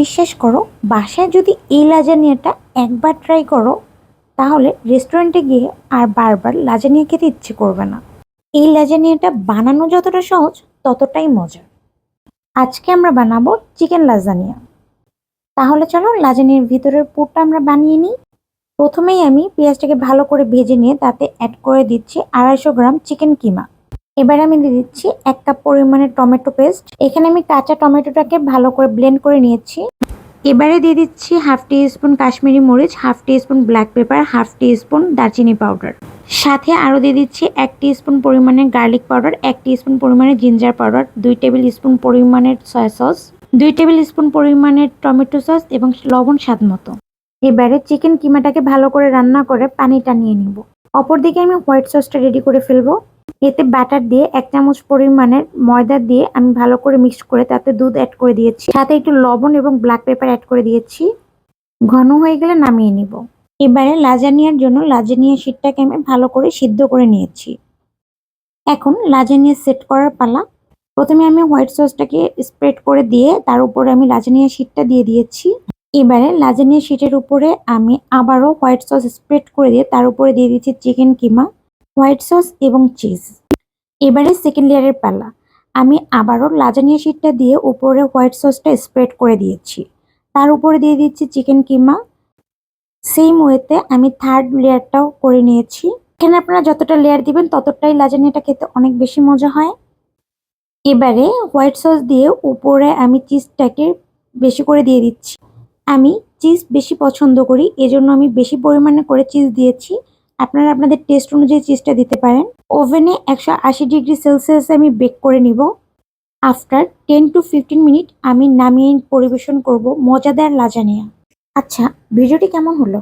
বিশ্বাস করো, বাসায় যদি এই লাজানিয়াটা একবার ট্রাই করো, তাহলে রেস্টুরেন্টে গিয়ে আর বারবার লাজানিয়া খেতে ইচ্ছে করবে না। এই লাজানিয়াটা বানানো যতটা সহজ, ততটাই মজা আজকে আমরা বানাবো চিকেন লাজানিয়া তাহলে চলো লাজানিয়ার ভিতরের পুরটা আমরা বানিয়ে নিই। প্রথমেই আমি পেঁয়াজটাকে ভালো করে ভেজে নিয়ে তাতে অ্যাড করে দিচ্ছি আড়াইশো গ্রাম চিকেন কিমা। এবার আমি দিয়ে দিচ্ছি এক কাপ পরিমাণে টমেটো পেস্ট। এখানে আমি কাঁচা টমেটোটাকে ভালো করে ব্লেন্ড করে নিয়েছি। এবারে দিয়ে দিচ্ছি হাফ টি স্পুন কাশ্মীরি মরিচ, half teaspoon black pepper half teaspoon দারচিনি পাউডার সাথে আরও দিয়ে দিচ্ছি এক টি স্পুন পরিমাণের গার্লিক পাউডার এক টি স্পুন পরিমাণের জিঞ্জার পাউডার দুই টেবিল স্পুন পরিমাণের সয়া সস দুই টেবিল স্পুন পরিমাণের টমেটো সস এবং লবণ স্বাদ মতো। এবারে চিকেন কিমাটাকে ভালো করে রান্না করে পানিটা নিয়ে নিব। অপরদিকে আমি হোয়াইট সসটা রেডি করে ফেলব। এতে ব্যাটার দিয়ে এক চামচ পরিমাণের ময়দা দিয়ে আমি ভালো করে মিক্স করে তাতে দুধ অ্যাড করে দিয়েছি। সাথে একটু লবণ এবং ব্ল্যাক পেপার অ্যাড করে দিয়েছি। ঘন হয়ে গেলে নামিয়ে নিব। এবারে লাজানিয়ার জন্য লাজানিয়া শিটটাকে আমি ভালো করে সিদ্ধ করে নিয়েছি। এখন লাজানিয়া সেট করার পালা। প্রথমে আমি হোয়াইট সসটাকে স্প্রেড করে দিয়ে তার উপরে আমি লাজানিয়া শিটটা দিয়ে দিয়েছি। এবারে লাজানিয়া শিটের উপরে আমি আবারও হোয়াইট সস স্প্রেড করে দিয়ে তার উপরে দিয়ে দিচ্ছি চিকেন কিমা হোয়াইট সস এবং চিজ। এবারে সেকেন্ড লেয়ারের পালা। আমি আবারও লাজানিয়া শিটটা দিয়ে উপরে হোয়াইট সসটা স্প্রেড করে দিয়েছি। তার উপরে দিয়ে দিচ্ছি চিকেন কিমা। সেম ওয়েতে আমি থার্ড লেয়ারটাও করে নিয়েছি। এখানে আপনারা যতটা লেয়ার দিবেন ততটাই লাজানিয়াটা খেতে অনেক বেশি মজা হয়। এবারে হোয়াইট সস দিয়ে উপরে আমি চিজটাকে বেশি করে দিয়ে দিচ্ছি। আমি চিজ বেশি পছন্দ করি, এজন্য আমি বেশি পরিমাণে করে চিজ দিয়েছি। আপনারা আপনাদের টেস্ট অনুযায়ী চিজটা দিতে পারেন। ওভেনে একশো আশি ডিগ্রি সেলসিয়াসে আমি বেক করে নিব। After ten to fifteen minute আমি নামিয়ে পরিবেশন করব মজাদার লাজানিয়া আচ্ছা ভিডিওটি কেমন হলো?